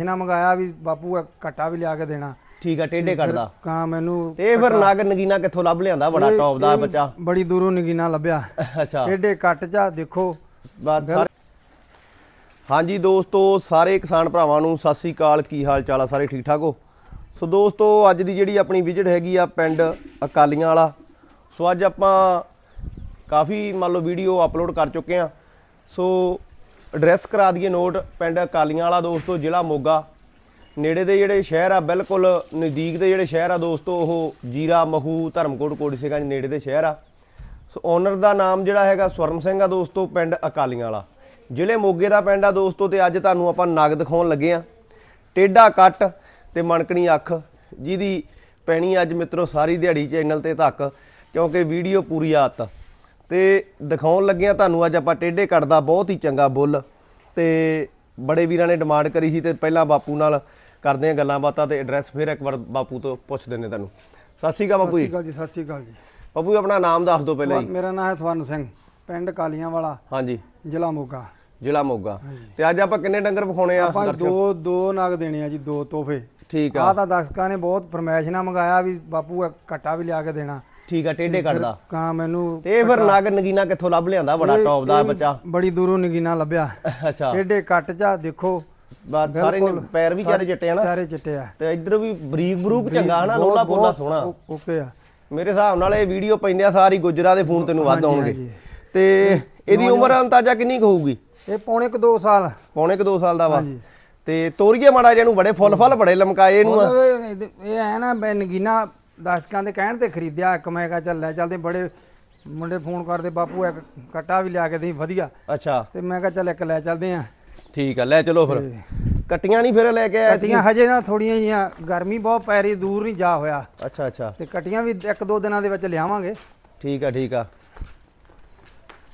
ਇਹਨਾਂ ਮੰਗਾਇਆ ਵੀ ਬਾਪੂ ਇਹ ਘੱਟਾ ਵੀ ਲਿਆ ਕੇ ਦੇਣਾ। ਠੀਕ ਆ ਟੇਢੇ ਕੱਢਦਾ ਕਾ ਮੈਨੂੰ ਤੇ ਇਹ ਫਿਰ ਨਗ ਨਗੀਨਾ ਕਿੱਥੋਂ ਲੱਭ ਲਿਆਂਦਾ ਬੜਾ ਟੌਪ ਦਾ ਬੱਚਾ। ਬੜੀ ਦੂਰੋਂ ਨਗੀਨਾ ਲੱਭਿਆ। ਅੱਛਾ। ਏਡੇ ਕੱਟ ਜਾ ਦੇਖੋ। ਬਾਤ ਸਾਰੇ ਹਾਂਜੀ ਦੋਸਤੋ ਸਾਰੇ ਕਿਸਾਨ ਭਰਾਵਾਂ ਨੂੰ ਸਤਿ ਸ੍ਰੀ ਅਕਾਲ ਕੀ ਹਾਲ ਚਾਲ ਆ ਸਾਰੇ ਠੀਕ ਠਾਕ ਹੋ? ਸੋ ਦੋਸਤੋ ਅੱਜ ਦੀ ਜਿਹੜੀ ਆਪਣੀ ਵਿਜ਼ਿਟ ਹੈਗੀ ਆ ਪਿੰਡ ਅਕਾਲੀਆਂ ਵਾਲਾ। ਸੋ ਅੱਜ ਆਪਾਂ ਕਾਫੀ ਮੰਨ ਲਓ ਵੀਡੀਓ ਅਪਲੋਡ ਕਰ ਚੁੱਕੇ ਆ। ਸੋ ਐਡਰੈਸ ਕਰਾ ਦਈਏ ਨੋਟ ਪਿੰਡ ਅਕਾਲੀਆਂ ਵਾਲਾ ਦੋਸਤੋ, ਜ਼ਿਲ੍ਹਾ ਮੋਗਾ। ਨੇੜੇ ਦੇ ਜਿਹੜੇ ਸ਼ਹਿਰ ਆ, ਬਿਲਕੁਲ ਨਜ਼ਦੀਕ ਦੇ ਜਿਹੜੇ ਸ਼ਹਿਰ ਆ ਦੋਸਤੋ, ਉਹ ਜੀਰਾ, ਮਹੂ, ਧਰਮਕੋਟ, ਕੋਟੀਸੇਗੰਜ ਨੇੜੇ ਦੇ ਸ਼ਹਿਰ ਆ। ਸੋ ਓਨਰ ਦਾ ਨਾਮ ਜਿਹੜਾ ਹੈਗਾ ਸਵਰਨ ਸਿੰਘ ਆ ਦੋਸਤੋ, ਪਿੰਡ ਅਕਾਲੀਆਂ ਵਾਲਾ। ਜ਼ਿਲ੍ਹੇ ਮੋਗੇ ਦਾ ਪਿੰਡ ਆ ਦੋਸਤੋ, ਤੇ ਅੱਜ ਤੁਹਾਨੂੰ ਆਪਾਂ ਨਗ ਦਿਖਾਉਣ ਲੱਗੇ ਆ। ਟੇਡਾ ਕੱਟ ਤੇ ਮਣਕਣੀ ਅੱਖ, ਜਿਹਦੀ ਪੈਣੀ ਅੱਜ ਮਿੱਤਰੋ ਸਾਰੀ ਦਿਹਾੜੀ ਚੈਨਲ ਤੇ ਤੱਕ, ਕਿਉਂਕਿ ਵੀਡੀਓ ਪੂਰੀ ਆਤ ਤੇ ਦਿਖਾਉਣ ਲੱਗੇ ਆ ਤੁਹਾਨੂੰ ਅੱਜ ਆਪਾਂ ਟੇਡੇ ਕੱਟ ਦਾ ਬਹੁਤ ਹੀ ਚੰਗਾ ਬੁੱਲ ਤੇ ਬੜੇ ਵੀਰਾਂ ਨੇ ਡਿਮਾਂਡ ਕਰੀ ਸੀ ਤੇ ਪਹਿਲਾਂ ਬਾਪੂ ਨਾਲ ਕਰਦੇ ਆ ਗੱਲਾਂ ਬਾਤਾਂ ਤੇ ਐਡਰੈਸ ਫਿਰ ਇੱਕ ਵਾਰ ਬਾਪੂ ਤੋਂ ਪੁੱਛ ਦਿੰਨੇ ਤੁਹਾਨੂੰ। ਸਤਿ ਸ਼੍ਰੀ ਅਕਾਲ ਬਾਪੂ ਸਤਿ ਜੀ ਸ਼੍ਰੀ ਅਕਾਲ ਜੀ ਸਤਿ ਸ਼੍ਰੀ ਅਕਾਲ ਜੀ। ਬਾਪੂ ਜੀ ਆਪਣਾ ਨਾਮ ਦੱਸ ਦਿਓ ਪਹਿਲਾਂ ਜੀ। ਮੇਰਾ ਨਾਮ ਹੈ ਸਵਰਨ ਸਿੰਘ ਪਿੰਡ ਕਾਲੀਆਂ ਵਾਲਾ ਹਾਂਜੀ। ਜ਼ਿਲ੍ਹਾ ਮੋਗਾ। ਜ਼ਿਲ੍ਹਾ ਮੋਗਾ। ਤੇ ਅੱਜ ਆਪਾਂ ਕਿੰਨੇ ਡੰਗਰ ਵਿਖਾਉਣੇ ਆ ਆਪਾਂ ਦੋ ਦੋ ਨਗ ਦੇਣੇ ਆ ਜੀ ਦੋ ਤੋਹਫੇ। ਠੀਕ ਆ। ਆਹ ਤਾਂ ਦਰਸ਼ਕਾਂ ਨੇ ਬਹੁਤ ਫਰਮਾਇਸ਼ ਨਾਲ ਮੰਗਾਇਆ ਵੀ ਬਾਪੂ ਘੱਟਾ ਵੀ ਲਿਆ ਕੇ ਦੇਣਾ। ਠੀਕ ਆ ਟੇਢੇ ਕੱਢਦਾ ਕਾ ਮੈਨੂੰ ਤੇ ਇਹ ਫਿਰ ਨਗ ਨਗੀਨਾ ਕਿੱਥੋਂ ਲੱਭ ਲਿਆਂਦਾ ਬੜਾ ਟੌਪ ਦਾ ਬੱਚਾ। ਬੜੀ ਦੂਰੋਂ ਨਗੀਨਾ ਲੱਭਿਆ। ਅੱਛਾ। ਏਡੇ ਕੱਟ ਜਾ ਦੇਖੋ। ਬਾਤ ਸਾਰੇ ਨੇ। ਪੈਰ ਵੀ ਚਾਰੇ ਚਿੱਟੇ ਆ ਨਾ। ਚਾਰੇ ਚਿੱਟੇ ਆ। ਤੇ ਇੱਧਰ ਵੀ ਬਰੀਕ ਬਰੂਕ ਚੰਗਾ ਹਨਾ ਲੋਲਾ ਪੋਲਾ ਸੋਹਣਾ। ਓਕੇ ਆ। ਮੇਰੇ ਹਿਸਾਬ ਨਾਲ ਇਹ ਵੀਡੀਓ ਪੈਂਦੇ ਆ ਸਾਰੀ ਗੁਜਰਾ ਦੇ ਫੋਨ ਤੈਨੂੰ ਵੱਧ ਆਉਣਗੇ। ਤੇ ਇਹਦੀ ਉਮਰ ਅੰਦਾਜ਼ਾ ਕਿੰਨੀ ਕੁ ਹੋਊਗੀ? ਇਹ ਪੌਣੇ ਕੁ 2 ਸਾਲ। ਪੌਣੇ ਕੁ 2 ਸਾਲ ਦਾ ਵਾ। ਤੇ ਤੋਰੀਏ ਮਾੜਾ ਜਿਹਾ ਨੂੰ ਬੜੇ ਫੁੱਲ ਫੁੱਲ ਬੜੇ ਲਮਕਾਏ ਇਹਨੂੰ ਇਹ ਹੈ ਨਾ ਨਗੀਨਾ ਦਰਸ਼ਕਾਂ ਦੇ ਕਹਿਣ ਤੇ ਖਰੀਦਿਆ ਇੱਕ ਮੈਂ ਕਿਹਾ ਚੱਲ ਲੈ ਚੱਲਦੇ ਬੜੇ ਮੁੰਡੇ ਫੋਨ ਕਰਦੇ ਬਾਪੂ ਇੱਕ ਕੱਟਾ ਵੀ ਲਿਆ ਕੇ ਦੇ ਵਧੀਆ। ਅੱਛਾ। ਤੇ ਮੈਂ ਕਿਹਾ ਚੱਲ ਇੱਕ ਲੈ ਚੱਲਦੇ ਆ। ਠੀਕ ਆ ਲੈ ਚਲੋ ਫਿਰ। ਕਟੀਆਂ ਨਹੀਂ ਫਿਰ ਲੈ ਕੇ ਆਇਆ ਕਟੀਆਂ ਹਜੇ ਨਾ ਥੋੜੀਆਂ ਜੀਆਂ ਗਰਮੀ ਬਹੁਤ ਪੈ ਰਹੀ ਦੂਰ ਨਹੀਂ ਜਾ ਹੋਇਆ। ਅੱਛਾ ਅੱਛਾ। ਤੇ ਕਟੀਆਂ ਵੀ ਇੱਕ ਦੋ ਦਿਨਾਂ ਦੇ ਵਿੱਚ ਲਿਆਵਾਂਗੇ। ਠੀਕ ਆ ਠੀਕ ਆ।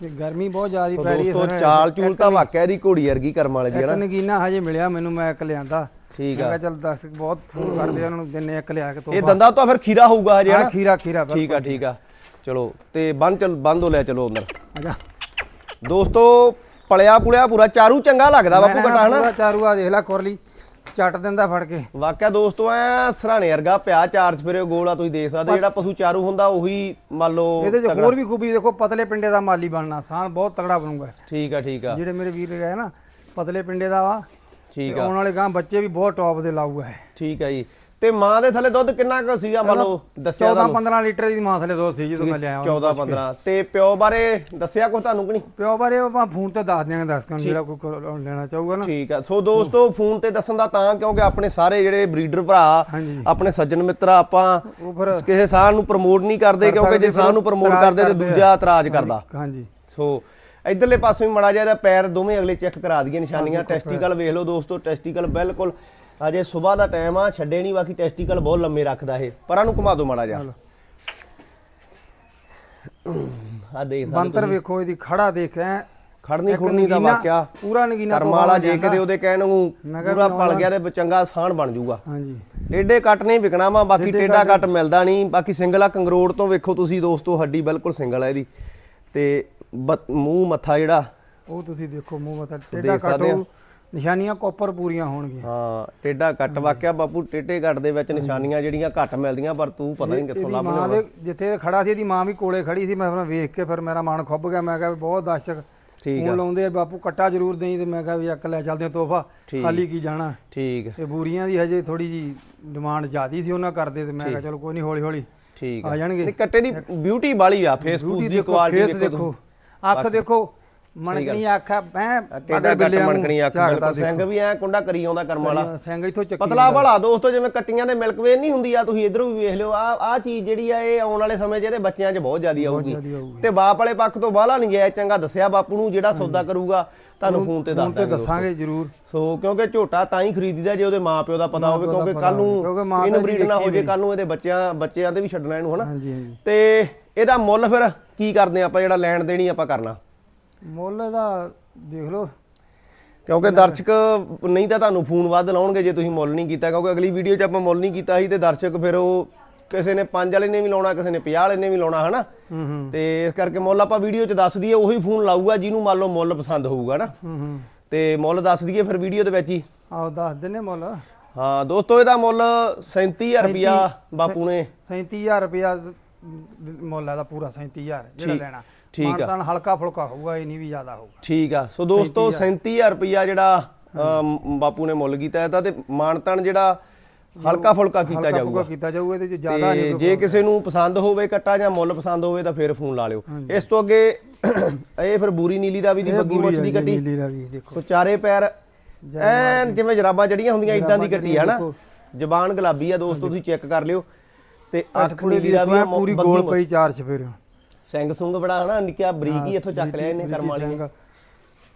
ਤੇ ਗਰਮੀ ਬਹੁਤ ਜ਼ਿਆਦਾ ਪੈ ਰਹੀ ਹੈ ਦੋਸਤੋ ਚਾਲ ਚੂਲ ਤਾਂ ਵਾਕਿਆ ਦੀ ਘੋੜੀ ਵਰਗੀ ਕਰਮ ਵਾਲੇ ਇੱਕ ਨਾ। ਨਗੀਨਾ ਹਜੇ ਮਿਲਿਆ ਮੈਨੂੰ ਮੈਂ ਇੱਕ ਲਿਆਂਦਾ। ਠੀਕ ਮੈਂ ਆ ਕਿਹਾ ਚੱਲ ਦਰਸ਼ਕ ਬਹੁਤ ਫੋਨ ਕਰਦੇ ਆ ਉਹਨਾਂ ਨੂੰ ਦਿਨੇ ਇੱਕ ਲਿਆ ਕੇ ਇਹ ਤੋਹਫਾ ਦੰਦਾ ਤਾਂ ਫਿਰ ਖੀਰਾ ਹੋਊਗਾ ਹਜੇ ਹਾਂ, ਖੀਰਾ ਖੀਰਾ ਠੀਕ ਆ ਠੀਕ ਆ। ਚਲੋ ਤੇ ਬੰਦ ਚਲ ਬੰਦ ਹੋ ਲੈ ਚਲੋ ਅੰਦਰ। ਅਜਾ ਦੋਸਤੋ ਪਲਿਆ ਪੁਲਿਆ ਪੂਰਾ ਚਾਰੂ ਚੰਗਾ ਲੱਗਦਾ ਬਾਪੂ ਕਟਾ ਹਨਾ? ਚਾਰੂ ਆ ਦੇਖ ਲੈ ਕੁਰਲੀ ਚੱਟ ਦਿੰਦਾ ਫੜ ਕੇ। ਵਾਕਿਆ ਦੋਸਤੋ ਐ ਸਰਾਣੇ ਵਰਗਾ ਪਿਆ ਚਾਰਜ ਫਿਰੇ ਗੋਲ ਆ ਤੁਸੀਂ ਦੇਖ ਸਕਦੇ ਜਿਹੜਾ ਪਸ਼ੂ ਚਾਰੂ ਹੁੰਦਾ ਉਹੀ ਮੰਨ ਲਓ ਇਹਦੇ 'ਚ। ਹੋਰ ਵੀ ਖੂਬੀ ਦੇਖੋ ਪਤਲੇ ਪਿੰਡੇ ਦਾ ਮਾਲੀ ਬਣਨਾ ਸਾਨ ਬਹੁਤ ਤਗੜਾ ਬਣੂਗਾ। ਠੀਕ ਆ ਠੀਕ ਆ। ਜਿਹੜੇ ਮੇਰੇ ਵੀਰ ਗਏ ਨਾ ਪਤਲੇ ਪਿੰਡੇ ਦਾ ਵਾ ਠੀਕ ਆ। ਆਉਣ ਵਾਲੇ ਗਾਂ ਬੱਚੇ ਵੀ ਬਹੁਤ ਟੌਪ ਦੇ ਲਾਊਗਾ ਠੀਕ ਆ ਜੀ। ਤੇ ਮਾਂ ਦੇ ਥੱਲੇ ਦੁੱਧ ਕਿੰਨਾ ਕੁ ਸੀਗਾ ਮੰਨ ਲਓ ਦੱਸਿਆ 14 ਤੁਹਾਨੂੰ? 15 ਲੀਟਰ ਦੀ ਮਾਂ ਥਲੇ ਦੋ ਸੀ ਜਦੋਂ ਮੈਂ ਲਿਆਇਆ 14 15 ਤੇ ਪਿਓ ਬਾਰੇ ਦੱਸਿਆ ਕੁਛ ਤੁਹਾਨੂੰ ਕਿ ਨਹੀਂ? ਪਿਓ ਬਾਰੇ ਆਪਾਂ ਫੋਨ ਤੇ ਦੱਸ ਦਿਆਂਗੇ ਦੱਸ ਕੇ ਜਿਹੜਾ ਕੋਈ ਲੈਣਾ ਚਾਹੂਗਾ ਨਾ। ਠੀਕ ਆ। ਸੋ ਦੋਸਤੋ ਫੋਨ ਤੇ ਦੱਸਣ ਦਾ ਤਾਂ ਕਿਉਂਕਿ ਆਪਣੇ ਸਾਰੇ ਜਿਹੜੇ ਬਰੀਡਰ ਭਰਾ। ਆਪਣੇ ਸੱਜਣ ਮਿੱਤਰਾ ਆਪਾਂ ਕਿਸੇ ਸਾਹ ਨੂੰ ਪ੍ਰਮੋਟ ਨਹੀਂ ਕਰਦੇ ਕਰ ਕਿਉਂਕਿ ਜੇ ਸਾਹ ਨੂੰ ਪ੍ਰਮੋਟ ਕਰਦੇ ਤੇ। ਦੂਜਾ ਇਤਰਾਜ਼ ਕਰਦਾ। ਹਾਂਜੀ। ਸੋ ਇਧਰਲੇ ਪਾਸੇ ਵੀ ਮੜਾ ਜਿਹਾ ਇਹਦਾ ਪੈਰ ਦੋਵੇਂ ਅਗਲੇ ਚੈੱਕ ਕਰਾ ਦਈਏ ਨਿਸ਼ਾਨੀਆਂ ਟੈਸਟੀਕਲ ਵੇਖ ਲਓ ਦੋਸਤੋ ਟੈਸਟੀਕਲ ਬਿਲਕੁਲ ਅਜੇ ਸਵੇਰ ਦਾ ਟਾਈਮ ਆ ਛੱਡੇ ਨਹੀਂ ਬਾਕੀ ਟੈਸਟੀਕਲ ਬਹੁਤ ਲੰਮੇ ਰੱਖਦਾ ਇਹ। ਪਰਾਂ ਨੂੰ ਘੁਮਾ ਦਿਓ ਮੜਾ ਜਿਹਾ। ਆ ਦੇਖ ਬੰਤਰ ਵੇਖੋ ਇਹਦੀ ਖੜਾ ਦੇਖਿਆ ਖੜਨੀ ਖੁੜਨੀ ਦਾ ਵਾਕਿਆ। ਪੂਰਾ ਨਗੀਨਾ ਕਰਮ ਵਾਲਾ ਜੇ ਕਿਤੇ ਉਹਦੇ ਕਹਿਣ ਨੂੰ ਪੂਰਾ ਪਲ ਗਿਆ ਤੇ ਚੰਗਾ ਸਾਣ ਬਣ ਜਾਊਗਾ। ਹਾਂਜੀ। ਟੇਡੇ ਕੱਟ ਨਹੀਂ ਵਿਕਣਾ ਵਾ ਬਾਕੀ ਟੇਡਾ ਕੱਟ ਮਿਲਦਾ ਨਹੀਂ। ਬਾਕੀ ਸਿੰਗਲ ਆ ਕੰਗਰੋੜ ਤੋਂ ਵੇਖੋ ਤੁਸੀਂ ਦੋਸਤੋ ਹੱਡੀ ਬਿਲਕੁਲ ਸਿੰਗਲ ਆ ਇਹਦੀ। ਤੇ ਬ- ਮੂੰਹ ਮੱਥਾ ਜਿਹੜਾ ਉਹ ਤੁਸੀਂ ਦੇਖੋ ਮੂੰਹ ਮਤਾ ਦੇਖ ਟੇਡਾ ਕੱਟੋ ਨਿਸ਼ਾਨੀਆਂ ਕੋਪਰ ਪੂਰੀਆਂ ਹੋਣਗੀਆਂ। ਹਾਂ ਟੇਡਾ ਕੱਟ ਵਾਕਿਆ ਬਾਪੂ ਟੇਡੇ ਕੱਟ ਦੇ ਵਿੱਚ ਨਿਸ਼ਾਨੀਆਂ ਜਿਹੜੀਆਂ ਘੱਟ ਮਿਲਦੀਆਂ ਪਰ ਤੂੰ ਪਤਾ ਨਹੀਂ ਕਿੱਥੋਂ ਇਹਦੀ ਲੱਭ ਮਾਂ ਲਿਆ ਦੇ ਜਿੱਥੇ ਇਹ ਖੜਾ ਸੀ ਇਹਦੀ ਮਾਂ ਵੀ ਕੋਲੇ ਖੜੀ ਸੀ ਮੈਂ ਫਿਰ ਵੇਖ ਕੇ ਫਿਰ ਮੇਰਾ ਮਨ ਖੁੱਭ ਗਿਆ ਮੈਂ ਕਿਹਾ ਵੀ ਬਹੁਤ ਦਰਸ਼ਕ ਠੀਕ ਲਾਉਂਦੇ ਆ ਬਾਪੂ ਕੱਟਾ ਜ਼ਰੂਰ ਦੇਈ ਤੇ ਮੈਂ ਕਿਹਾ ਵੀ ਇੱਕ ਲੈ ਚੱਲਦੇ ਆ ਤੋਹਫਾ ਠੀਕ। ਖਾਲੀ ਕੀ ਜਾਣਾ। ਠੀਕ। ਤੇ ਬੂਰੀਆਂ ਦੀ ਹਜੇ ਥੋੜੀ ਜੀ ਡਿਮਾਂਡ ਜ਼ਿਆਦੀ ਸੀ ਉਹਨਾਂ ਕਰਦੇ ਤੇ ਮੈਂ ਕਿਹਾ ਚਲੋ ਕੋਈ ਨਹੀਂ ਹੌਲੀ ਹੌਲੀ ਠੀਕ ਆ। ਜਾਣਗੇ। ਨਹੀਂ ਕੱਟੇ ਦੀ ਬਿਊਟੀ ਵਾਲੀ ਆ ਫੇਸਬੁੱਕ ਬਿਊਟੀ ਦੀ ਕੁਆਲਿਟੀ ਫੇਸ ਦੇਖੋ ਦੇਖੋ। ਅੱਖ ਦੇਖੋ ਮਣਕਣੀ ਅੱਖ ਆ ਮੈਂ ਟੇਡਾ ਕੱਟ ਮਣਕਣੀ ਅੱਖ ਬਿਲਕੁਲ ਸਿੰਘ ਵੀ ਐ ਕੁੰਡਾ ਕਰੀ ਆਉਂਦਾ ਕਰਮ ਵਾਲਾ। ਸਿੰਘ ਇਥੋਂ ਚੱਕੀ ਪਤਲਾ ਭਲਾ ਦੋਸਤੋ ਜਿਵੇਂ ਕੱਟੀਆਂ ਦੇ ਮਿਲਕ ਵੇ ਨਹੀਂ ਹੁੰਦੀ ਆ ਤੁਸੀਂ ਇਧਰੋਂ ਵੀ ਵੇਖ ਲਿਓ ਆ ਆ ਚੀਜ਼ ਜਿਹੜੀ ਆ ਇਹ ਆਉਣ ਵਾਲੇ ਸਮੇਂ 'ਚ ਇਹਦੇ ਬੱਚਿਆਂ 'ਚ ਬਹੁਤ ਜ਼ਿਆਦੀ ਆਊਗੀ। ਤੇ ਬਾਪ ਵਾਲੇ ਪੱਖ ਤੋਂ ਬਾਹਲਾ ਨਹੀਂ ਗਿਆ ਚੰਗਾ ਦੱਸਿਆ ਬਾਪੂ ਨੂੰ ਜਿਹੜਾ ਸੌਦਾ ਕਰੂਗਾ ਤੁਹਾਨੂੰ ਫੋਨ ਤੇ ਦੱਸ ਤੇ ਦੱਸਾਂਗੇ ਜ਼ਰੂਰ। ਸੋ ਕਿਉਂਕਿ ਝੋਟਾ ਤਾਂ ਹੀ ਖਰੀਦੀਦਾ ਜੇ ਉਹਦੇ ਮਾਪਿਓ ਦਾ ਪਤਾ ਹੋਵੇ ਕਿਉਂਕਿ ਕੱਲ ਨੂੰ ਮਾਂ ਇਹਨੂੰ ਬਰੀਡ ਨਾ ਹੋ ਜੇ ਕੱਲ ਨੂੰ ਇਹਦੇ ਬੱਚਿਆਂ ਬੱਚਿਆਂ ਦੇ ਵੀ ਛੱਡਣਾ ਇਹਨੂੰ ਹਨਾ? ਤੇ ਇਹਦਾ ਮੁੱਲ ਫਿਰ ਕੀ ਕਰਦੇ ਆਪਾਂ ਜਿਹੜਾ ਲੈਣ ਦੇਣੀ ਆਪਾਂ ਕਰਨਾ? ਮੁੱਲ ਦਾ ਦੇਖ ਲਓ। ਕਿਉਂਕਿ ਦਰਸ਼ਕ ਨਹੀਂ ਤਾਂ ਤੁਹਾਨੂੰ ਫੋਨ ਵੱਧ ਲਾਉਣਗੇ ਜੇ ਤੁਸੀਂ ਮੁੱਲ ਨਹੀਂ ਕੀਤਾ ਕਿਉਂਕਿ ਅਗਲੀ ਵੀਡੀਓ 'ਚ ਆਪਾਂ ਮੁੱਲ ਨਹੀਂ ਕੀਤਾ ਸੀ ਤੇ ਦਰਸ਼ਕ ਫਿਰ ਉਹ ਕਿਸੇ ਨੇ 5 ਵਾਲੇ ਨੇ ਵੀ ਲਾਉਣਾ ਕਿਸੇ ਨੇ 50 ਵਾਲੇ ਨੇ ਵੀ ਲਾਉਣਾ ਹਨਾ? ਤੇ ਇਸ ਕਰਕੇ ਮੁੱਲ ਆਪਾਂ ਵੀਡੀਓ 'ਚ ਦੱਸ ਦਈਏ ਉਹੀ ਫੋਨ ਲਾਊਗਾ ਜਿਹਨੂੰ ਮੰਨ ਲਓ ਮੁੱਲ ਪਸੰਦ ਹੋਊਗਾ ਨਾ ਤੇ ਮੁੱਲ ਦੱਸ ਦਈਏ ਫਿਰ ਵੀਡੀਓ ਦੇ ਵਿੱਚ ਹੀ। ਆਓ ਦੱਸ ਦਿੰਨੇ ਮੁੱਲ। ਹਾਂ ਦੋਸਤੋ ਇਹਦਾ ਮੁੱਲ 37000 ਰੁਪਿਆ ਬਾਪੂ ਨੇ। 37000 ਰੁਪਿਆ ਮੁੱਲ ਇਹਦਾ ਪੂਰਾ 37000 ਜਿਹੜਾ ਠੀਕ- ਲੈਣਾ। ਠੀਕ ਆ। ਮਾਨਤਾਨ ਹਲਕਾ ਫੁਲਕਾ ਹੋਊਗਾ ਇਹ ਨਹੀਂ ਵੀ ਜ਼ਿਆਦਾ ਹੋਊਗਾ। ਠੀਕ ਆ। ਸੋ ਦੋਸਤੋ 37000 ਰੁਪਿਆ ਜਿਹੜਾ ਅਮ, ਬਾਪੂ ਨੇ ਮੁੱਲ ਕੀਤਾ ਇਹਦਾ ਤੇ ਮਾਨਤਨ ਜਿਹੜਾ ਹਲਕਾ ਫੁਲਕਾ ਕੀਤਾ ਹਲਕਾ ਜਾਊਗਾ। ਫੁਲਕਾ ਕੀਤਾ ਜਾਊਗਾ ਇਹਦੇ ਚ ਜ਼ਿਆਦਾ ਤੇ ਨਹੀਂ ਜੇ ਕਿਸੇ ਨੂੰ ਪਸੰਦ ਹੋਵੇ ਕੱਟਾ ਜਾਂ ਮੁੱਲ ਪਸੰਦ ਹੋਵੇ ਤਾਂ ਫਿਰ ਫੋਨ ਲਾ ਲਿਓ। ਇਸ ਤੋਂ ਅੱਗੇ ਇਹ ਫਿਰ ਬੂਰੀ ਨੀਲੀ ਰਾਵੀ ਦੀ ਬੱਗੀ ਮੁੱਛ ਦੀ ਕੱਟੀ। ਨੀਲੀ ਰਾਵੀ ਦੇਖੋ। ਸੋ ਚਾਰੇ ਪੈਰ ਐਨ ਜਿਵੇਂ ਜਰਾਬਾਂ ਜੜੀਆਂ ਹੁੰਦੀਆਂ ਇਦਾਂ ਦੀ ਜਰਾਬਾਂ ਕੱਟੀ ਹੈ ਨਾ। ਜ਼ਬਾਨ ਗੁਲਾਬੀ ਆ ਦੋਸਤੋ ਤੁਸੀਂ ਚੈੱਕ ਕਰ ਲਿਓ। ਤੇ ਕੁੜੀ ਨੀਲੀ ਦੀ ਰਾਵੀ ਪੂਰੀ ਗੋਲ। ਪਈ ਚਾਰ ਚਫੇਰਿਓ। ਸਿੰਘ ਸੁੰਗ ਬੜਾ ਹਨਾ ਨਿੱਕਿਆ ਬਰੀਕ ਹੀ ਇੱਥੋਂ ਚੱਕ ਲਿਆ ਇਹਨੇ ਕਰਮ ਵਾਲੀ। ਨੇ।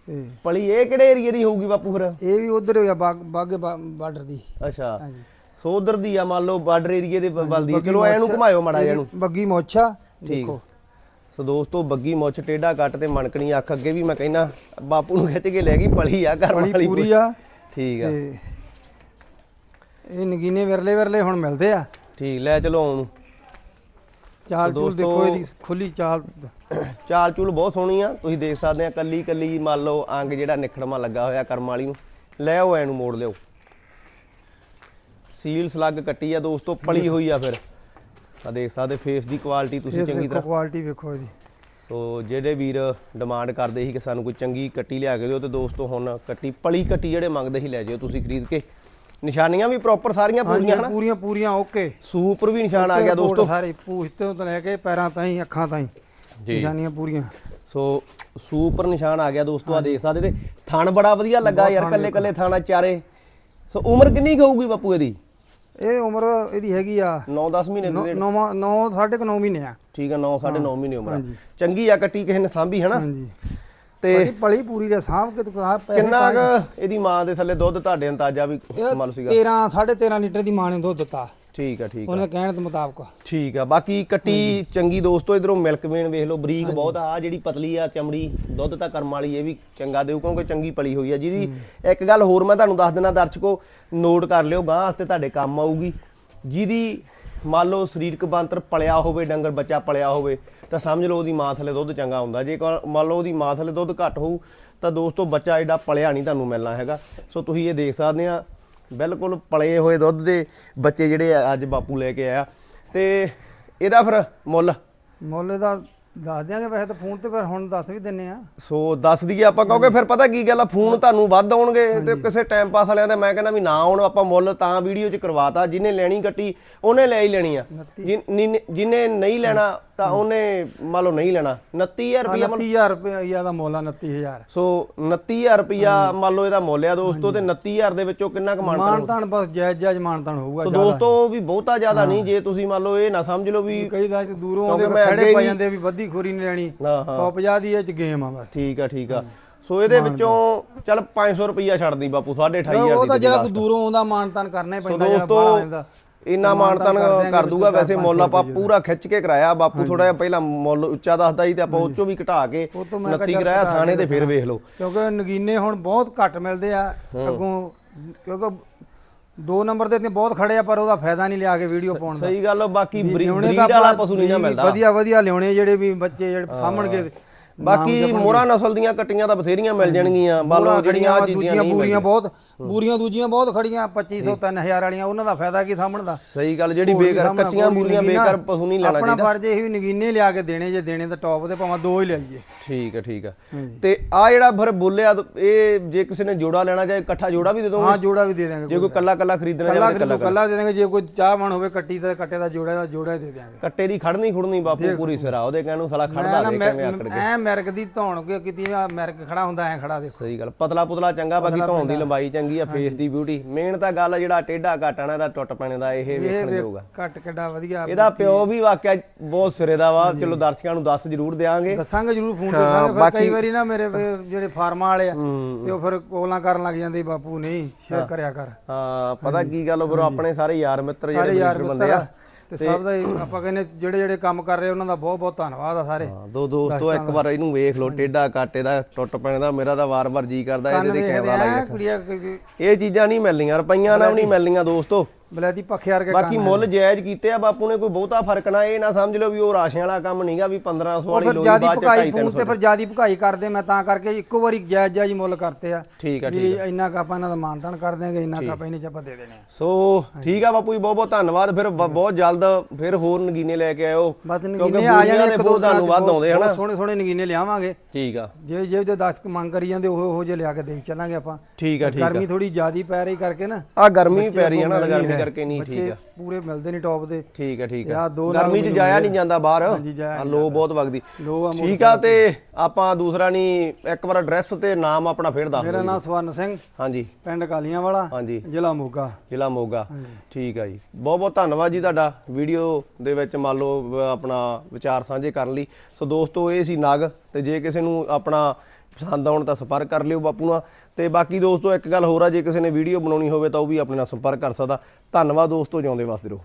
ਤੇ ਪਲੀ ਇਹ ਕਿਹੜੇ ਏਰੀਏ ਦੀ ਹੋਊਗੀ ਬਾਪੂ ਫਿਰ? ਇਹ ਵੀ ਉਧਰ ਹੋਇਆ ਬਾਗੇ ਬਾਰਡਰ ਦੀ। ਅੱਛਾ। ਹਾਂਜੀ। ਸੋ ਉਧਰ ਦੀ ਆ ਮੰਨ ਲਓ ਬਾਰਡਰ ਏਰੀਏ ਦੇ ਬਲਦੀ। ਚਲੋ ਐਨੂੰ ਘੁਮਾਇਓ ਮਾੜਾ ਜਿਹਾ ਨੂੰ ਬੱਗੀ ਮੋਛਾ ਦੇਖੋ। ਸੋ ਦੋਸਤੋ ਬੱਗੀ ਮੁੱਛ ਟੇਡਾ ਕੱਟ ਤੇ ਮਣਕਣੀ ਅੱਖ ਅੱਗੇ ਵੀ ਮੈਂ ਕਹਿੰਦਾ ਬਾਪੂ ਨੂੰ ਖਿੱਚ ਕੇ ਲੈ ਗਈ ਪਲੀ ਆ ਘਰ ਵਾਲੀ ਪੂਰੀ ਆ। ਠੀਕ ਆ। ਇਹ ਨਗੀਨੇ ਵਿਰਲੇ ਵਿਰਲੇ ਹੁਣ ਮਿਲਦੇ ਆ। ਠੀਕ ਲੈ ਚਲੋ ਆਉਣ ਨੂੰ ਚਾਲ ਚੂਲ ਦੇਖੋ ਦੋਸਤੋ- ਇਹਦੀ ਖੁੱਲੀ ਚਾਲ। ਚਾਲ ਚੂਲ ਬਹੁਤ ਸੋਹਣੀ ਆ ਤੁਸੀਂ ਦੇਖ ਸਕਦੇ ਆ ਕੱਲੀ ਕੱਲੀ ਮੰਨ ਲਓ ਅੰਗ ਜਿਹੜਾ ਨਿਖੜਮਾ ਲੱਗਾ ਹੋਇਆ ਕਰਮ ਵਾਲੀ ਨੂੰ। ਲੈ ਆਓ ਐਨੂੰ ਮੋੜ ਲਿਓ। ਸੀਲ ਸਲੱਗ ਕੱਟੀ ਆ ਦੋਸਤੋ ਪਲੀ ਹੋਈ ਆ ਫਿਰ। ਆ ਦੇਖ ਸਕਦੇ ਫੇਸ ਦੀ ਕੁਆਲਿਟੀ ਤੁਸੀਂ ਇਸ ਚੰਗੀ ਦੇਖੋ ਤਰ੍ਹਾਂ ਕੁਆਲਿਟੀ ਵੇਖੋ ਇਹਦੀ। ਸੋ ਜਿਹੜੇ ਵੀਰ ਡਿਮਾਂਡ ਕਰਦੇ ਸੀ ਕਿ ਸਾਨੂੰ ਕੋਈ ਚੰਗੀ ਕੱਟੀ ਲਿਆ ਕੇ ਦਿਓ ਤੇ ਦੋਸਤੋ ਹੁਣ ਕੱਟੀ ਪਲੀ ਕੱਟੀ ਜਿਹੜੇ ਮੰਗਦੇ ਸੀ ਲੈ ਜਿਓ ਤੁਸੀਂ ਖਰੀਦ ਕੇ। ਨਿਸ਼ਾਨੀਆਂ ਵੀ ਪ੍ਰੋਪਰ ਸਾਰੀਆਂ ਪੂਰੀਆਂ ਹਨ? ਪੂਰੀਆਂ ਪੂਰੀਆਂ ਓਕੇ ਸੂਪਰ ਵੀ ਨਿਸ਼ਾਨ ਆ ਗਿਆ ਦੋਸਤੋ। ਸਾਰੇ ਪੂਛ ਤੋਂ ਲੈ ਕੇ ਪੈਰਾਂ ਤਾਈਂ ਅੱਖਾਂ ਤਾਈਂ। ਨਿਸ਼ਾਨੀਆਂ ਪੂਰੀਆਂ। ਸੋ ਸੂਪਰ ਨਿਸ਼ਾਨ ਆ ਗਿਆ ਦੋਸਤੋ ਆ ਦੇਖ ਸਕਦੇ ਤੇ ਥਣ ਬੜਾ ਵਧੀਆ ਲੱਗਾ ਯਾਰ ਕੱਲੇ ਕੱਲੇ ਥਾਣਾ ਚਾਰੇ। ਸੋ ਉਮਰ ਕਿੰਨੀ ਹੋਊਗੀ ਬਾਪੂ ਇਹਦੀ? ਇਹ ਉਮਰ ਇਹਦੀ ਹੈਗੀ ਆ 9-10 ਮਹੀਨੇ ਦੀ 9 9 ਸਾਢੇ ਕੁ 9 ਮਹੀਨੇ ਆ। ਠੀਕ ਆ 9 9.5 ਮਹੀਨੇ ਉਮਰ। ਚੰਗੀ ਆ ਕੱਟੀ ਕਿਸੇ ਨੇ ਸਾਂਭੀ ਹਨਾ? ਹਾਂਜੀ। ਤੇ ਤੇ ਪਲੀ ਪੂਰੀ ਦੇ ਸਾਂਭ ਕੇ ਤੂੰ ਪੈਸੇ ਕਿੰਨਾ ਕੇ- ਇਹਦੀ ਮਾਂ ਦੇ ਥੱਲੇ ਦੁੱਧ ਤੁਹਾਡੇ ਅੰਦਾਜ਼ਾ ਵੀ ਮੰਨ ਸੀਗਾ? 13 13.5 ਲੀਟਰ ਦੀ ਮਾਂ ਨੇ ਦੁੱਧ ਦਿੱਤਾ। ਠੀਕ ਆ ਠੀਕ ਆ। ਉਹਨੇ ਕਹਿਣ ਦੇ ਮੁਤਾਬਕ। ਠੀਕ ਆ ਬਾਕੀ ਕੱਟੀ ਚੰਗੀ ਦੋਸਤੋ ਇਧਰੋਂ ਮਿਲਕ ਵੇਨ ਵੇਖ ਲਓ ਬਰੀਕ ਬਹੁਤ ਆ ਆਹ ਜਿਹੜੀ ਪਤਲੀ ਆ ਚਮੜੀ ਦੁੱਧ ਤਾਂ ਕਰਮ ਵਾਲੀ ਇਹ ਵੀ ਚੰਗਾ ਦੇਊ ਕਿਉਂਕਿ ਚੰਗੀ ਪਲੀ ਹੋਈ ਆ ਜਿਹਦੀ। ਇੱਕ ਗੱਲ ਹੋਰ ਮੈਂ ਤੁਹਾਨੂੰ ਦੱਸ ਦਿੰਦਾ ਦਰਸ਼ਕੋ ਨੋਟ ਕਰ ਲਿਓ ਗਾਂ ਵਾਸਤੇ ਤੁਹਾਡੇ ਕੰਮ ਆਊਗੀ। ਜਿਹਦੀ ਮੰਨ ਲਓ ਸਰੀਰਕ ਬੰਤਰ ਪਲਿਆ ਹੋਵੇ, ਡੰਗਰ ਬੱਚਾ ਪਲਿਆ ਹੋਵੇ, ਤਾਂ ਸਮਝ ਲਓ ਉਹਦੀ ਮਾਂ ਥੱਲੇ ਦੁੱਧ ਚੰਗਾ ਹੁੰਦਾ। ਜੇ ਕੋ- ਮੰਨ ਲਓ ਉਹਦੀ ਮਾਂ ਥੱਲੇ ਦੁੱਧ ਘੱਟ ਹੋਊ, ਤਾਂ ਦੋਸਤੋ ਬੱਚਾ ਐਡਾ ਪਲਿਆ ਨਹੀਂ ਤੁਹਾਨੂੰ ਮਿਲਣਾ ਹੈਗਾ। ਸੋ ਤੁਸੀਂ ਇਹ ਦੇਖ ਸਕਦੇ ਆ, ਬਿਲਕੁਲ ਪਲੇ ਹੋਏ ਦੁੱਧ ਦੇ ਬੱਚੇ ਜਿਹੜੇ ਆ ਅੱਜ ਬਾਪੂ ਲੈ ਕੇ ਆਇਆ। ਤੇ ਇਹਦਾ ਫਿਰ ਮੁੱਲ? ਮੁੱਲ ਦਾ ਦੱਸ ਦਿਆਂਗੇ ਵੈਸੇ ਤਾਂ ਫੋਨ ਤੇ ਪਰ ਹੁਣ ਦੱਸ ਵੀ ਦਿੰਨੇ ਆ। ਸੋ ਦੱਸ ਦਈਏ ਆਪਾਂ ਕਿਉਂਕਿ ਫਿਰ ਪਤਾ ਕੀ ਗੱਲ ਆ ਫੋਨ ਤੁਹਾਨੂੰ ਵੱਧ ਆਉਣਗੇ ਤੇ ਕਿਸੇ ਟਾਈਮ ਪਾਸ ਵਾਲਿਆਂ ਦੇ ਮੈਂ ਕਹਿੰਦਾ ਵੀ ਨਾ ਆਉਣ ਆਪਾਂ ਮੁੱਲ ਤਾਂ ਵੀਡੀਓ 'ਚ ਕਰਵਾਤਾ ਜਿਹਨੇ ਲੈਣੀ ਕੱਟੀ ਉਹਨੇ ਲੈ ਹੀ ਲੈਣੀ ਆ। ਜਿਨ- ਜਿਨ- ਜਿਹਨੇ ਨਹੀਂ ਲੈਣਾ ਤਾਂ ਉਹਨੇ ਮੰਨ ਲਓ ਨਹੀਂ ਲੈਣਾ। 29000 ਰੁਪਇਆ 29000 ਰੁਪਏ ਦਾ ਮੁੱਲ ਆ 29000 ਸੋ 29000 ਰੁਪਇਆ ਮੰਨ ਲਓ ਇਹਦਾ ਮੁੱਲ ਆ ਦੋਸਤੋ ਤੇ 29000 ਦੇ ਵਿੱਚੋਂ ਕਿੰਨਾ ਕਮਾਣ ਮਾਨਤਾਨ ਬਸ ਜਾਇਜ਼ ਜਾਇਜ਼ ਮਾਨਤਾਨ ਹੋਊਗਾ ਸੋ ਦੋਸਤੋ ਵੀ ਬਹੁਤਾ ਜ਼ਿਆਦਾ ਨਹੀਂ ਜੇ ਤੁਸੀਂ ਮੰਨ ਲਓ ਇਹ ਨਾ ਸਮਝ ਲਓ ਵੀ ਕਈ ਦਾ ਦੂਰੋਂ ਆਉਂਦੇ ਖੜੇ ਪੈ ਜਾਂਦੇ ਵੀ ਵੱਧੀ ਖੋਰੀ ਨਹੀਂ ਲੈਣੀ। ਹਾਂ ਹਾਂ। 150 ਦੀ ਇਹ ਚ ਗੇਮ ਆ ਬਸ। ਠੀਕ ਆ ਠੀਕ ਆ। ਸੋ ਇਹਦੇ ਵਿੱਚੋਂ ਚੱਲ 500 ਰੁਪਈਆ ਛੱਡਦੀ ਬਾਪੂ 28500 ਉਹ ਦੀ ਤਾਂ ਦੇ ਜਿਹੜਾ। ਕੋਈ ਦੂਰੋਂ ਆਉਂਦਾ ਮਾਨਤਾਨ ਕਰਨਾ ਹੀ ਪੈਂਦਾ ਜਿਹੜਾ ਦੋਸਤੋ ਬਾਹਰ ਆਉਂਦਾ। ਇੰਨਾ ਮਾਨਤਨ ਕਰ ਦੂਗਾ ਵੈਸੇ ਮੁੱਲ ਆਪਾਂ ਪੂਰਾ ਖਿੱਚ ਕੇ ਕਰਾਇਆ ਬਾਪੂ ਥੋੜਾ ਜਿਹਾ ਪਹਿਲਾਂ ਮੁੱਲ ਉੱਚਾ ਦੱਸਦਾ ਸੀ ਤੇ ਆਪਾਂ ਉਹ ਚੋਂ ਵੀ ਘਟਾ ਕੇ ਉਹ ਤੋਂ ਮੈਂ 29 ਕਿਹਾ ਕਰਾਇਆ ਥਾਣੇ ਤੇ ਫਿਰ ਵੇਖ ਲਓ। ਕਿਉਂਕਿ ਨਗੀਨੇ ਹੁਣ ਬਹੁਤ ਘੱਟ ਮਿਲਦੇ ਆ ਅੱਗੋਂ ਕਿਉਂਕਿ ਦੋ ਨੰਬਰ ਦੇ ਤੇ ਬਹੁਤ ਖੜੇ ਆ ਪਰ ਉਹਦਾ ਫਾਇਦਾ ਨਹੀਂ ਲਿਆ ਕੇ ਵੀਡੀਓ ਪਾਉਣ ਦਾ। ਸਹੀ ਗੱਲ ਬਾਕੀ ਬਰੀਡ ਵਾਲਾ ਪਸ਼ੂ ਨਹੀਂ ਨਾ ਮਿਲਦਾ। ਵਧੀਆ ਵਧੀਆ ਲਿਆਉਣੇ ਜਿਹੜੇ ਵੀ ਬੱਚੇ ਜਿਹੜੇ ਸਾਹਮਣਗੇ ਬਾਕੀ ਮੋਰਾ ਨਸਲ ਦੀਆਂ ਕੱਟੀਆਂ ਤਾਂ ਬਥੇਰੀਆਂ ਮਿਲ ਜਾਣਗੀਆਂ ਮੰਨ ਲਓ ਜਿਹੜੀਆਂ ਆਹ ਚੀਜ਼ਾਂ ਨਹੀਂ ਬੂਰੀਆਂ ਬਹੁਤ ਬੂਰੀਆਂ ਦੂਜੀਆਂ ਬਹੁਤ ਖੜੀਆਂ 2500 3000 ਵਾਲੀਆਂ ਉਹਨਾਂ ਦਾ ਫਾਇਦਾ ਕੀ ਸਾਹਮਣ ਦਾ? ਸਹੀ ਗੱਲ ਜਿਹੜੀ ਬੇਕਾਰ ਕੱਚੀਆਂ ਬੂਰੀਆਂ ਬੇਕਾਰ ਪਸ਼ੂ ਨਹੀਂ ਲੈਣਾ ਆਪਣਾ ਚਾਹੀਦਾ। ਫਰਜ਼ ਇਹ ਵੀ ਨਗੀਨੇ ਲਿਆ ਕੇ ਦੇਣੇ ਜੇ ਦੇਣੇ ਤਾਂ ਟੌਪ ਦੇ ਭਾਵੇਂ ਦੋ ਹੀ ਲਿਆਈਏ ਠੀਕ ਹੈ ਠੀਕ ਹੈ। ਤੇ ਆ ਜਿਹੜਾ ਫਿਰ ਬੋਲਿਆ ਇਹ ਜੇ ਕਿਸੇ ਨੇ ਜੋੜਾ ਲੈਣਾ ਚਾਹੇ ਇਕੱਠਾ ਜੋੜਾ ਵੀ ਦੇ ਦੋਗੇ? ਹਾਂ ਜੋੜਾ ਵੀ ਦੇ ਦਾਂਗੇ ਜੇ ਕੋਈ ਕੱਲਾ ਕੱਲਾ ਖਰੀਦਣਾ ਚਾਹੇ ਕੱਲਾ ਕੱਲਾ ਦੇ ਦਾਂਗੇ ਜੇ ਕੋਈ ਚਾਹਵਾਨ ਹੋਵੇ ਕੱਟੀ ਦਾ ਕੱਟੇ ਦਾ ਜੋੜਾ ਦਾ ਜੋੜਾ ਦੇ ਦਿਆਂਗੇ। ਕੱਟੇ ਦੀ ਖੜਨੀ ਖੁੜਨੀ ਬਾਪੂ ਪੂਰੀ ਸਿਰਾ ਉਹਦੇ ਕਹਿਣ ਨੂੰ ਸਾਲਾ ਖੜਦਾ ਦੇ ਕਿਵੇਂ ਆਕੜ ਐ ਮਿਰਗ ਦੀ ਧੌਣ ਕੇ ਕੀਤੀ? ਆ ਮਿਰਗ ਖੜਾ ਹੁੰਦਾ ਐ ਖੜਾ ਦੇਖੋ। ਸਹੀ ਗੱਲ ਪਤਲਾ ਪੁਤਲਾ ਚੰਗਾ ਬਾਕੀ ਧੌਣ ਦੀ ਲੰਬਾਈ ਚੰਗੀ ਆ ਫੇਸ ਦੀ ਬਿਊਟੀ ਮੇਨ ਤਾਂ ਗੱਲ ਆ ਜਿਹੜਾ ਟੇਢਾ ਘਾਟਾਣਾ ਦਾ ਟੁੱਟ ਪੈਣੇ ਦਾ ਇਹ ਵੇਖਣ ਵੇਖ, ਯੋਗ ਕੱਟ ਕਿੱਡਾ ਵਧੀਆ ਇਹਦਾ ਪਿਓ ਵੀ ਵਾਕਿਆ ਬਹੁਤ ਸਿਰੇ ਦਾ ਵਾ ਚਲੋ ਦਰਸ਼ਕਾਂ ਨੂੰ ਦੱਸ ਜ਼ਰੂਰ ਦੇਾਂਗੇ ਦੱਸਾਂਗੇ ਜਰੂਰ ਫੋਨ ਤੇ ਦੱਸਾਂਗੇ ਫਿਰ ਕਈ ਵਾਰੀ ਨਾ ਮੇਰੇ ਜਿਹੜੇ ਫਾਰਮਾਂ ਵਾਲੇ ਆ। ਤੇ ਉਹ ਫਿਰ ਕੋਲਾਂ ਕਰਨ ਲੱਗ ਜਾਂਦੇ ਬਾਪੂ ਨਹੀਂ ਸ਼ੇਅਰ ਕਰਿਆ ਕਰ। ਹਾਂ ਪਤਾ ਕੀ ਗੱਲ ਬਰੋ ਆਪਣੇ ਸਾਰੇ ਯਾਰ ਮਿੱਤਰ ਜਿਹੜੇ ਬੰਦੇ ਆ। ਤੇ ਸਭ ਦਾ ਆਪਾਂ ਕਹਿੰਦੇ ਜਿਹੜੇ ਜਿਹੜੇ ਕੰਮ ਕਰ ਰਹੇ ਉਹਨਾਂ ਦਾ ਬਹੁਤ ਬਹੁਤ ਧੰਨਵਾਦ ਆ ਸਾਰੇ। ਹਾਂ ਦੋ ਦੋਸਤੋ ਇੱਕ ਵਾਰ ਇਹਨੂੰ ਵੇਖ ਲਓ ਟੇਢਾ ਕਾਟੇ ਦਾ ਟੁੱਟ ਪੈਣੇ ਦਾ ਮੇਰਾ ਤਾਂ ਵਾਰ-ਵਾਰ ਜੀ ਕਰਦਾ ਇਹਦੇ ਤੇ ਕੈਮਰਾ ਲਾਈ ਰੱਖਾਂ ਇਹ ਚੀਜ਼ਾਂ ਨਹੀਂ ਮਿਲਣੀਆਂ ਰੁਪਈਆਂ ਨਾਲ ਵੀ ਨਹੀਂ। ਮਿਲਣੀਆਂ ਦੋਸਤੋ। ਬਲੈਤੀ ਪੱਖੇ ਵਰਗੇ ਬਾਕੀ ਮੁੱਲ ਜਾਇਜ਼ ਕੀਤੇ ਆ ਬਾਪੂ ਨੇ ਕੋਈ ਬਹੁਤਾ ਫ਼ਰਕ ਨਾ ਇਹ ਨਾ ਸਮਝ ਲਓ ਵੀ ਉਹ ਰਾਸ਼ਿਆਂ ਵਾਲਾ ਕੰਮ ਨਹੀਂਗਾ ਵੀ 1500 ਉਹ ਵਾਲੀ ਲੋਈ ਬਾਅਦ ਚ ਭਕਾਈ 250 ਫੋਨ ਤੇ ਫਿਰ ਜਿਆਦੀ ਭਕਾਈ ਕਰਦੇ ਮੈਂ ਤਾਂ ਕਰਕੇ ਇੱਕੋ ਵਾਰੀ ਜਾਇਜ਼ ਜਾਇਜ਼ ਮੁੱਲ ਕਰਤੇ ਆ ਠੀਕ ਆ ਠੀਕ ਆ। ਇੰਨਾ ਕੁ ਆਪਾਂ ਇਹਨਾਂ ਦਾ ਮਾਨਤਾਨ ਕਰ ਦੇਂਗੇ ਇੰਨਾ ਕੁ ਆਪਾਂ ਇਹਨੇ ਆਪਾਂ ਦੇ ਦੇਣੇ ਸੋ ਠੀਕ ਆ ਬਾਪੂ ਜੀ ਬਹੁਤ ਬਹੁਤ ਧੰਨਵਾਦ। ਫਿਰ ਬਹੁਤ ਜਲਦ ਫਿਰ ਹੋਰ ਨਗੀਨੇ ਲੈ ਕੇ ਆਇਓ ਬਸ ਕਿਉਂਕਿ ਨਗੀਨੇ ਆ ਜਾਣੇ ਦੇ ਇੱਕ ਦੋ ਤੁਹਾਨੂੰ ਵੱਧ ਆਉਂਦੇ ਹਨਾ? ਸੋਹਣੇ ਸੋਹਣੇ ਨਗੀਨੇ ਲਿਆਵਾਂਗੇ। ਠੀਕ ਆ। ਜੇ ਜੇ ਦੇ 10 ਮੰਗ ਕਰੀ ਜਾਂਦੇ ਉਹ ਉਹ ਜੇ ਲਿਆ ਕੇ ਦੇਈ ਚੱਲਾਂਗੇ ਆਪਾਂ। ਠੀਕ ਆ ਠੀਕ ਆ। ਗਰਮੀ ਥੋੜੀ ਜ਼ਿਆਦੀ ਪੈ ਰਹੀ ਕਰਕੇ ਨਾ ਆ ਗਰਮੀ ਪੈ ਰਹੀ ਹੈ ਨਾ ਰਹਿ- ਕਰਕੇ ਨਹੀਂ ਠੀਕ ਬੱਚੇ ਆ। ਪੂਰੇ ਮਿਲਦੇ ਨਹੀਂ ਟੌਪ ਦੇ। ਠੀਕ ਆ ਠੀਕ ਆ। ਗਰਮੀ 'ਚ ਜਾਇਆ। ਨਹੀਂ ਜਾਂਦਾ ਬਾਹਰ। ਆ ਲੋ ਬਹੁਤ ਵਗਦੀ। ਠੀਕ ਆ ਤੇ ਆਪਾਂ ਦੂਸਰਾ ਨਹੀਂ ਇੱਕ ਵਾਰ ਐਡਰੈਸ ਤੇ ਨਾਮ ਆਪਣਾ ਫੇਰ ਦੱਸ ਮੇਰਾ ਨਾਮ ਸਵਰਨ ਸਿੰਘ। ਹਾਂਜੀ। ਪਿੰਡ ਕਾਲੀਆਂ ਵਾਲਾ ਹਾਂਜੀ। ਜ਼ਿਲ੍ਹਾ ਮੋਗਾ। ਜ਼ਿਲ੍ਹਾ ਮੋਗਾ। ਠੀਕ ਆ ਜੀ। ਬਹੁਤ ਬਹੁਤ ਧੰਨਵਾਦ ਜੀ ਤੁਹਾਡਾ ਵੀਡੀਓ ਦੇ ਵਿੱਚ ਮੰਨ ਲਓ ਆਪਣਾ ਵਿਚਾਰ ਸਾਂਝੇ ਕਰਨ ਲਈ। ਸੋ ਦੋਸਤੋ ਇਹ ਸੀ ਨਗ ਤੇ ਜੇ ਕਿਸੇ ਨੂੰ ਆਪਣਾ ਪਸੰਦ ਆਉਣ ਤਾਂ ਸੰਪਰਕ ਕਰ ਲਿਓ ਬਾਪੂ ਨਾਲ। ਤੇ ਬਾਕੀ ਦੋਸਤੋ, ਇੱਕ ਗੱਲ ਹੋਰ ਆ, ਜੇ ਕਿਸੇ ਨੇ ਵੀਡੀਓ ਬਣਾਉਣੀ ਹੋਵੇ ਤਾਂ ਉਹ ਵੀ ਆਪਣੇ ਨਾਲ ਸੰਪਰਕ ਕਰ ਸਕਦਾ। ਧੰਨਵਾਦ ਦੋਸਤੋ, ਜਿਉਂਦੇ ਵਸਦੇ ਰਹੋ।